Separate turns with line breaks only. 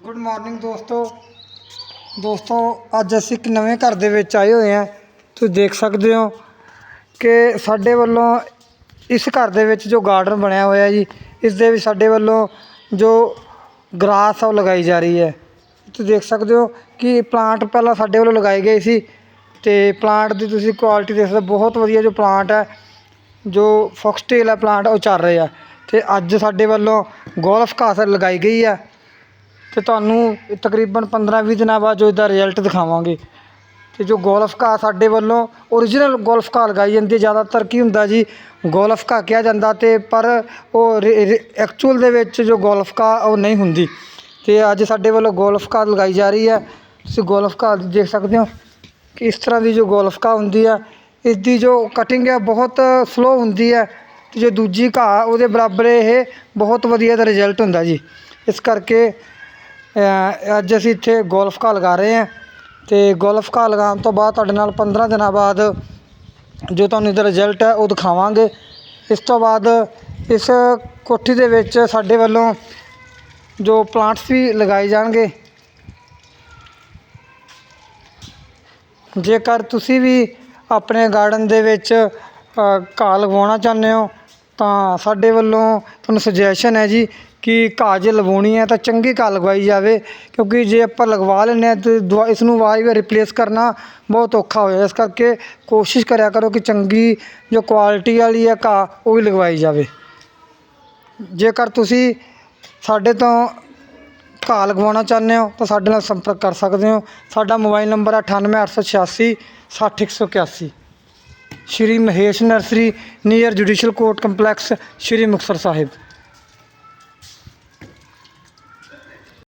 Good morning ਦੋਸਤੋ। ਦੋਸਤੋ ਅੱਜ ਅਸੀਂ ਇੱਕ ਨਵੇਂ ਘਰ ਦੇ ਵਿੱਚ ਆਏ ਹੋਏ ਹਾਂ। ਤੁਸੀਂ ਦੇਖ ਸਕਦੇ ਹੋ ਕਿ ਸਾਡੇ ਵੱਲੋਂ ਇਸ ਘਰ ਦੇ ਵਿੱਚ ਜੋ ਗਾਰਡਨ ਬਣਿਆ ਹੋਇਆ ਜੀ ਇਸ ਦੇ ਵਿੱਚ ਸਾਡੇ ਵੱਲੋਂ ਜੋ ਗ੍ਰਾਸ ਆ ਉਹ ਲਗਾਈ ਜਾ ਰਹੀ ਹੈ। ਤੁਸੀਂ ਦੇਖ ਸਕਦੇ ਹੋ ਕਿ ਪਲਾਂਟ ਪਹਿਲਾਂ ਸਾਡੇ ਵੱਲੋਂ ਲਗਾਏ ਗਏ ਸੀ ਤੇ ਪਲਾਂਟ ਦੀ ਤੁਸੀਂ ਕੁਆਲਿਟੀ ਦੇਖ ਸਕਦੇ ਹੋ, ਬਹੁਤ ਵਧੀਆ ਜੋ ਪਲਾਂਟ ਹੈ ਜੋ ਫੋਕਸਟੇਲ ਹੈ ਪਲਾਂਟ ਉਹ ਚੱਲ ਰਹੇ। ਆ ਤੇ ਅੱਜ ਸਾਡੇ ਵੱਲੋਂ ਗੋਲਫ ਘਾਸ ਲਗਾਈ ਗਈ ਆ ਅਤੇ ਤੁਹਾਨੂੰ ਤਕਰੀਬਨ 15-20 ਦਿਨਾਂ ਬਾਅਦ ਜੋ ਇਹਦਾ ਰਿਜ਼ਲਟ ਦਿਖਾਵਾਂਗੇ। ਅਤੇ ਜੋ ਗੋਲਫ ਘਾਹ ਸਾਡੇ ਵੱਲੋਂ ਓਰੀਜਨਲ ਗੋਲਫ ਘਾਹ ਲਗਾਈ ਜਾਂਦੀ ਹੈ, ਜ਼ਿਆਦਾਤਰ ਕੀ ਹੁੰਦਾ ਜੀ ਗੋਲਫ ਘਾਹ ਕਿਹਾ ਜਾਂਦਾ ਅਤੇ ਪਰ ਉਹ ਐਕਚੁਅਲ ਦੇ ਵਿੱਚ ਜੋ ਗੋਲਫ ਘਾਹ ਉਹ ਨਹੀਂ ਹੁੰਦੀ। ਅਤੇ ਅੱਜ ਸਾਡੇ ਵੱਲੋਂ ਗੋਲਫ ਘਾਹ ਲਗਾਈ ਜਾ ਰਹੀ ਹੈ। ਤੁਸੀਂ ਗੋਲਫ ਘਾਹ ਦੇਖ ਸਕਦੇ ਹੋ ਕਿ ਇਸ ਤਰ੍ਹਾਂ ਦੀ ਜੋ ਗੋਲਫ ਘਾਹ ਹੁੰਦੀ ਹੈ ਇਸ ਦੀ ਜੋ ਕਟਿੰਗ ਹੈ ਬਹੁਤ ਸਲੋ ਹੁੰਦੀ ਹੈ। ਅਤੇ ਜੋ ਦੂਜੀ ਘਾਹ ਉਹਦੇ ਬਰਾਬਰ ਇਹ ਬਹੁਤ ਵਧੀਆ ਦਾ ਰਿਜ਼ਲਟ ਹੁੰਦਾ ਜੀ। ਇਸ ਕਰਕੇ ਅੱਜ ਅਸੀਂ ਇੱਥੇ ਗੋਲਫ ਘਾਹ ਲਗਾ ਰਹੇ ਹਾਂ ਅਤੇ ਗੋਲਫ ਘਾਹ ਲਗਾਉਣ ਤੋਂ ਬਾਅਦ ਤੁਹਾਡੇ ਨਾਲ 15 ਦਿਨਾਂ ਬਾਅਦ ਜੋ ਤੁਹਾਨੂੰ ਇਹਦਾ ਰਿਜ਼ਲਟ ਹੈ ਉਹ ਦਿਖਾਵਾਂਗੇ। ਇਸ ਤੋਂ ਬਾਅਦ ਇਸ ਕੋਠੀ ਦੇ ਵਿੱਚ ਸਾਡੇ ਵੱਲੋਂ ਜੋ ਪਲਾਂਟਸ ਵੀ ਲਗਾਏ ਜਾਣਗੇ। ਜੇਕਰ ਤੁਸੀਂ ਵੀ ਆਪਣੇ ਗਾਰਡਨ ਦੇ ਵਿੱਚ ਘਾਹ ਲਗਵਾਉਣਾ ਚਾਹੁੰਦੇ ਹੋ ਤਾਂ ਸਾਡੇ ਵੱਲੋਂ ਤੁਹਾਨੂੰ ਸੁਜੈਸ਼ਨ ਹੈ ਜੀ ਕਿ ਘਾਹ ਜੇ ਲਵਾਉਣੀ ਹੈ ਤਾਂ ਚੰਗੀ ਘਾਹ ਲਗਵਾਈ ਜਾਵੇ, ਕਿਉਂਕਿ ਜੇ ਆਪਾਂ ਲਗਵਾ ਲੈਂਦੇ ਹਾਂ ਤਾਂ ਦੁਆ, ਇਸ ਨੂੰ ਵਾਰ ਵਾਰ ਰਿਪਲੇਸ ਕਰਨਾ ਬਹੁਤ ਔਖਾ ਹੋ ਜਾਂਦਾ ਇਸ ਕਰਕੇ ਕੋਸ਼ਿਸ਼ ਕਰਿਆ ਕਰੋ ਕਿ ਚੰਗੀ ਜੋ ਕੁਆਲਿਟੀ ਵਾਲੀ ਹੈ ਘਾਹ, ਉਹ ਵੀ ਲਗਵਾਈ ਜਾਵੇ। ਜੇਕਰ ਤੁਸੀਂ ਸਾਡੇ ਤੋਂ ਘਾਹ ਲਗਵਾਉਣਾ ਚਾਹੁੰਦੇ ਹੋ, ਤਾਂ ਸਾਡੇ ਨਾਲ ਸੰਪਰਕ ਕਰ ਸਕਦੇ ਹੋ। ਸਾਡਾ ਮੋਬਾਈਲ ਨੰਬਰ ਹੈ 98886 60181 Shri Mahesh nursery near judicial court complex Shri Muktsar Sahib.